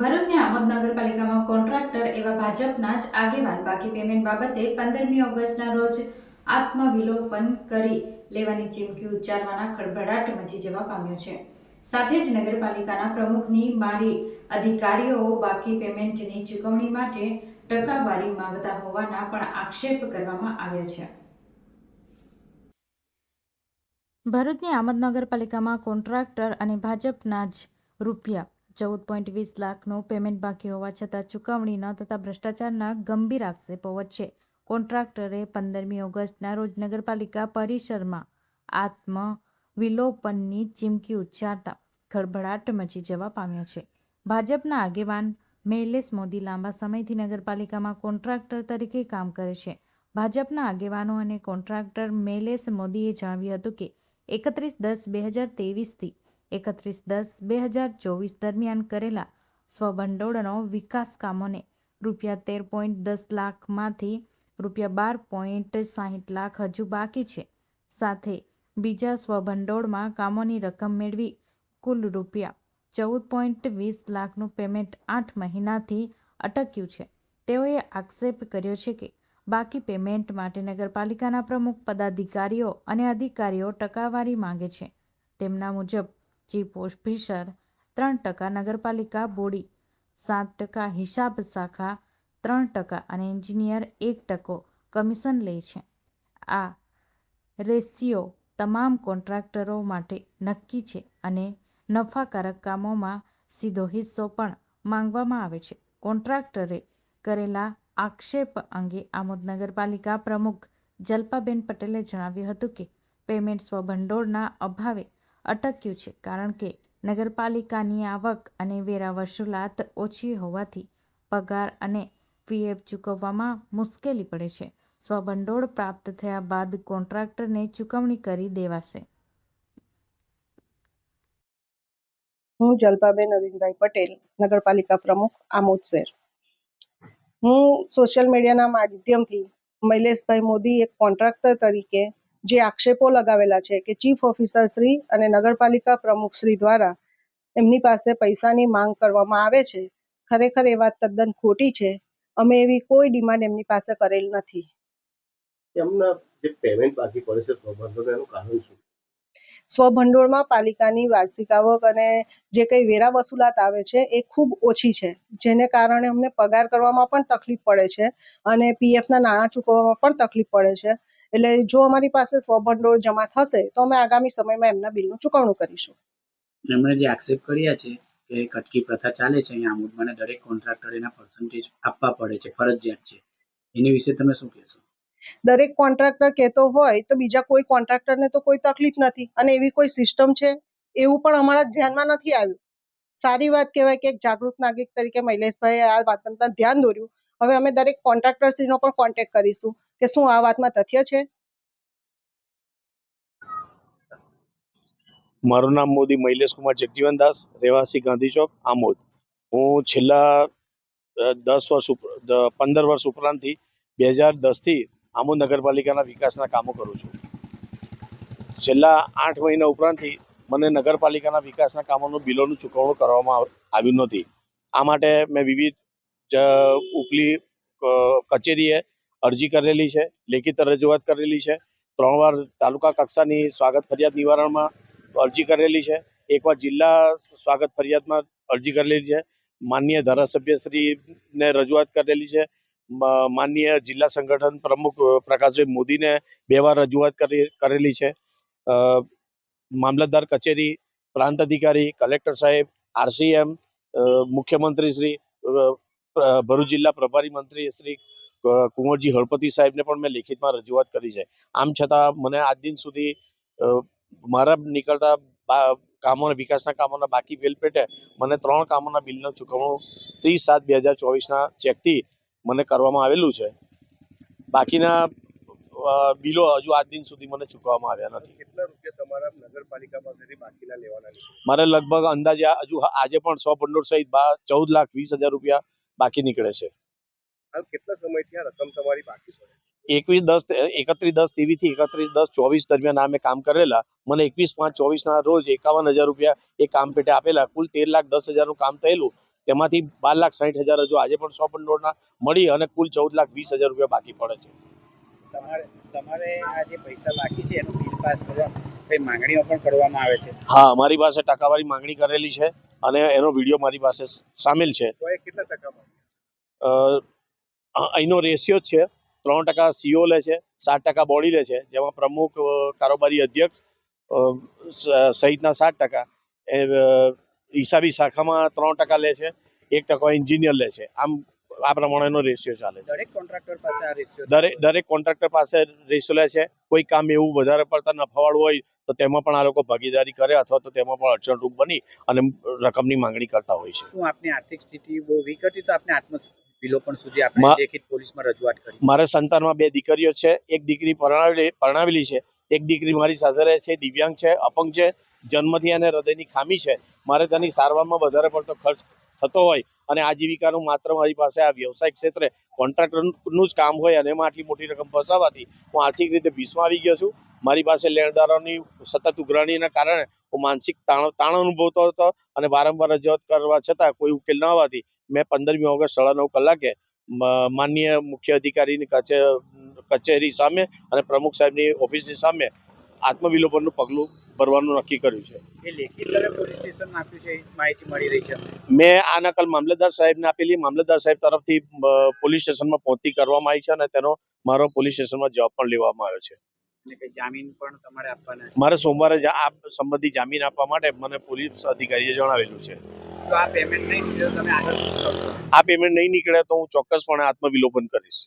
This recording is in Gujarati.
ભરૂચની આમોદ નગરપાલિકામાં કોન્ટ્રાક્ટર એવા ભાજપના જ આગેવાન. બાકી પેમેન્ટ બાબતે પંદરમી ઓગસ્ટના રોજ આત્મવિલોપન કરી લેવાની ચીમકી ઉચ્ચારવાના ખળભળાટ મચી જવા પામ્યો છે. સાથે જ નગરપાલિકાના પ્રમુખની મારી અધિકારીઓ બાકી પેમેન્ટની ચૂકવણી માટે ટકાવારી માંગતા હોવાના પણ આક્ષેપ કરવામાં આવ્યા છે. ભરૂચની આમદ નગરપાલિકામાં કોન્ટ્રાક્ટર અને ભાજપના જ રૂપિયા ચૌદ પોઈન્ટ વીસ લાખનું પેમેન્ટ બાકી હોવા છતાં ચૂકવણી ન થતાં ભ્રષ્ટાચારના ગંભીર આક્ષેપો વચ્ચે કોન્ટ્રાક્ટરે પંદરમી ઓગસ્ટના રોજ નગરપાલિકા પરિસરમાં આત્મ વિલોપનની ચીમકી ઉચ્ચારતા ખળભળાટ મચી જવા પામ્યો છે. ભાજપના આગેવાન મૈલેશ મોદી લાંબા સમયથી નગરપાલિકામાં કોન્ટ્રાક્ટર તરીકે કામ કરે છે. ભાજપના આગેવાનો અને કોન્ટ્રાક્ટર મૈલેશ મોદીએ જણાવ્યું હતું કે એકત્રીસ દસ બે હજાર તેવીસથી એકત્રીસ દસ બે હજાર ચોવીસ દરમિયાન કરેલા સ્વભંડોળનો વિકાસ કામોને રૂપિયા તેર પોઈન્ટ દસ લાખમાંથી રૂપિયા બાર પોઈન્ટ સાહીઠ લાખ હજુ બાકી છે. સાથે બીજા સ્વભંડોળમાં કામોની રકમ મેળવી કુલ રૂપિયા ચૌદ પોઈન્ટ વીસ લાખનું પેમેન્ટ આઠ મહિનાથી અટક્યું છે. તેઓએ આક્ષેપ કર્યો છે કે બાકી પેમેન્ટ માટે નગરપાલિકાના પ્રમુખ પદાધિકારીઓ અને અધિકારીઓ ટકાવારી માંગે છે. તેમના મુજબ ચીફ ઓફિસર ત્રણ ટકા નગરપાલિકા બોડી, સાત ટકા હિસાબ શાખા, ત્રણ ટકા અને એન્જિનિયર, એક ટકો કમિશન લે છે. આ રેશિયો તમામ કોન્ટ્રાક્ટરો માટે નક્કી છે અને નફાકારક કામોમાં સીધો હિસ્સો પણ માંગવામાં આવે છે. કોન્ટ્રાક્ટરે કરેલા આક્ષેપ અંગે આમોદ નગરપાલિકા પ્રમુખ જલ્પાબેન પટેલે જણાવ્યું હતું કે, પેમેન્ટ સ્વભંડોળના અભાવે અટક્યું છે, કારણ કે નગરપાલિકાની આવક અને વેરા વસૂલાત ઓછી હોવાથી પગાર અને પીએફ ચૂકવવામાં મુશ્કેલી પડે છે. સ્વભંડોળ પ્રાપ્ત થયા બાદ કોન્ટ્રાક્ટરને ચૂકવણી કરી દેવાશે. હું જલપાબેન અરવિંદભાઈ પટેલ, નગરપાલિકા પ્રમુખ આમોદ શહેર. હું સોશિયલ મીડિયાના માધ્યમથી મૈલેશભાઈ મોદી એક કોન્ટ્રાક્ટર તરીકે જે આક્ષેપો લગાવેલા છે કે ચીફ ઓફિસર શ્રી અને નગરપાલિકા પ્રમુખ શ્રી દ્વારા એમની પાસે પૈસાની માંગ કરવામાં આવે છે ખરેખર એ વાત તદ્દન ખોટી છે. અમે એવી કોઈ ડિમાન્ડ એમની પાસે કરેલ નથી. એમના જે પેમેન્ટ બાકી પડે છે પ્રબંધન કારણ શું? સ્વભંડોળમાં પાલિકાની વાર્ષિક આવક અને જે કંઈ વેરા વસૂલાત આવે છે એ ખૂબ ઓછી છે જેને કારણે અમને પગાર કરવામાં પણ તકલીફ પડે છે અને પીએફના નાણાં ચૂકવવામાં પણ તકલીફ પડે છે. એટલે જો અમારી પાસે સ્વભંડોળ જમા થશે તો અમે આગામી સમયમાં એમના બિલનું ચૂકવણું કરીશું. એમણે જે આક્ષેપ કર્યા છે કે કટકી પ્રથા ચાલે છે અહીંયા આમોદમાં દરેક કોન્ટ્રાક્ટર એના પર્સન્ટેજ આપવા પડે છે ફરજિયાત છે. એની વિશે તમે શું કહેશો? દરેક કોન્ટ્રાક્ટર કહેતો હોય તો બીજા કોઈ કોન્ટ્રાક્ટરને તો કોઈ તકલીફ નથી. અને એવી કોઈ સિસ્ટમ છે એવું પણ અમારા ધ્યાનમાં નથી આવ્યું. સારી વાત કહેવાય કે એક જાગૃત નાગરિક તરીકે મૈલેશભાઈએ આ વાતનું ધ્યાન દોર્યું. હવે અમે દરેક કોન્ટ્રાક્ટરશ્રીનો પણ કોન્ટેક્ટ કરીશું. કે શું આ વાતમાં તથ્ય છે? મારું નામ મોદી મૈલેશ કુમાર જગજીવન દાસ, રહેવાસી ગાંધી ચોક, આમોદ. હું છેલ્લા દસ વર્ષ પંદર વર્ષ ઉપરાંતથી બે હજાર દસથી આમોદ નગરપાલિકાના વિકાસના કામો કરું છું. છેલ્લા આઠ મહિના ઉપરાંતથી મને નગરપાલિકાના વિકાસના કામોનું, બિલોનું ચૂકવણું કરવામાં આવ્યું નથી. આ માટે મેં વિવિધ ઉપલી કચેરીએ અરજી કરેલી છે, લેખિત રજૂઆત કરેલી છે. ત્રણ વાર તાલુકા કક્ષાની સ્વાગત ફરિયાદ નિવારણમાં અરજી કરેલી છે. એકવાર જિલ્લા સ્વાગત ફરિયાદમાં અરજી કરેલી છે. માન્ય ધારાસભ્યશ્રીને રજૂઆત કરેલી છે. માન્ય જિલ્લા સંગઠન પ્રમુખ પ્રકાશભાઈ મોદીને બે વાર રજૂઆત કરેલી છે. મામલતદાર કચેરી, પ્રાંત અધિકારી, કલેક્ટર સાહેબ, આરસીએમ મુખ્યમંત્રી શ્રી ભરૂચ જિલ્લા પ્રભારી મંત્રી શ્રી કુંવરજી હળપતિ સાહેબને પણ મેં લેખિતમાં રજૂઆત કરી છે. આમ છતાં મને આજ દિન સુધી મારા નીકળતા કામોના વિકાસના કામોના બાકી બિલ પેટે મને ત્રણ કામોના બિલનું ચૂકવણું ત્રીસ સાત બે હજાર ચોવીસના ચેકથી મને કરવામાં આવેલું છે. બાકીના બિલો હજુ આજ દિન સુધી મને ચૂકવવામાં આવ્યા નથી. કેટલા રૂપિયા તમારા નગરપાલિકા પાસેથી બાકીના લેવાના છે? મારે લગભગ અંદાજે હજુ આજે પણ સો ભંડોળ સહિત ચૌદ લાખ વીસ હજાર રૂપિયા બાકી નીકળે છે. હાલ કેટલા સમયથી આ રકમ તમારી બાકી પડે એકવીસ દસ એકત્રીસ દસ તેવીસથી એકત્રીસ દસ ચોવીસ દરમિયાન આ મેં કામ કરેલા. મને એકવીસ પાંચ ચોવીસ ના રોજ એકાવન હજાર રૂપિયા એ કામ પેટે આપેલા. કુલ તેર લાખ દસ હજારનું કામ થયેલું. તેમાંથી બાર લાખ સાઠ હજાર હજુ આજે પણ સો ના મળી અને કુલ ચૌદ લાખ વીસ હજાર રૂપિયા બાકી પડે છે. તમારે તમારે આ જે પૈસા બાકી છે એનું બિલ પાસ કરવા કઈ માંગણીઓ પણ કરવામાં આવે છે? હા મારી પાસે ટકાવારી માંગણી કરેલી છે અને એનો વીડિયો મારી પાસે સામેલ છે. કેટલા ટકા અહીંનો રેશિયો જ છે. ત્રણ ટકા સીઓ લે છે સાત ટકા બોડી લે છે જેમાં પ્રમુખ કારોબારી અધ્યક્ષ સહિતના સાત ટકા. એ હિસાબી શાખામાં ત્રણ ટકા લે છે એક ટકા એન્જિનિયર લે છે. આમ આ પ્રમાણેનો રેશિયો ચાલે છે. દરેક કોન્ટ્રાક્ટર પાસે આ રેશિયો દરેક દરેક કોન્ટ્રાક્ટર પાસે રેશિયો લે છે. કોઈ કામ એવું વધારે પડતા નફાવાળું હોય તો તેમાં પણ આ લોકો ભાગીદારી કરે અથવા તો તેમાં પણ અડચણરૂપ બની અને રકમની માંગણી કરતા હોય છે. શું આપની આર્થિક સ્થિતિ બહુ વીક હતી તો આપને આત્મ વિલોપન સુધી આપણે લેખિત પોલીસમાં રજૂઆત કરી. મારા સંતાનમાં બે દીકરીઓ છે એક દીકરી પરણાવેલી પરણાવેલી છે એક દીકરી મારી સાથે રહે છે દિવ્યાંગ છે અપંગ છે જન્મથી અને હૃદયની ખામી છે. મારે તેની સારવારમાં વધારે પડતો ખર્ચ થતો હોય અને આજીવિકાનું માત્ર મારી પાસે આ વ્યવસાય ક્ષેત્રે કોન્ટ્રાક્ટરનું જ કામ હોય અને એમાં આટલી મોટી રકમ ફસાવાથી હું આર્થિક રીતે ભીસમાં આવી ગયો છું. મારી પાસે લેણદારોની સતત ઉઘરાણીના કારણે હું માનસિક તાણ તાણ અનુભવતો હતો અને વારંવાર રજૂઆત કરવા છતાં કોઈ ઉકેલ ન આવવાથી મેં પંદરમી ઓગસ્ટ સાડા નવ કલાકે માનનીય મુખ્ય અધિકારીની કચે, કચેરી સામે અને પ્રમુખ સાહેબની ઓફિસની સામે આત્મવિલોપનનું પગલું ભરવાનું નક્કી કર્યું છે. મેં આ નકલ મામલતદાર સાહેબને આપેલી મામલતદાર સાહેબ તરફથી પોલીસ સ્ટેશનમાં પહોંચતી કરવામાં આવી છે અને તેનો મારો પોલીસ સ્ટેશનમાં જવાબ પણ લેવામાં આવ્યો છે. અને કઈ જામીન પણ તમારે આપવાના મારે સોમવારે આ સંબંધી જામીન આપવા માટે મને પોલીસ અધિકારીએ જણાવેલું છે. તો આ પેમેન્ટ નહીં તમે આગળ શું કરશો? આ પેમેન્ટ નહીં નીકળે તો હું ચોક્કસપણે આત્મવિલોપન કરીશ.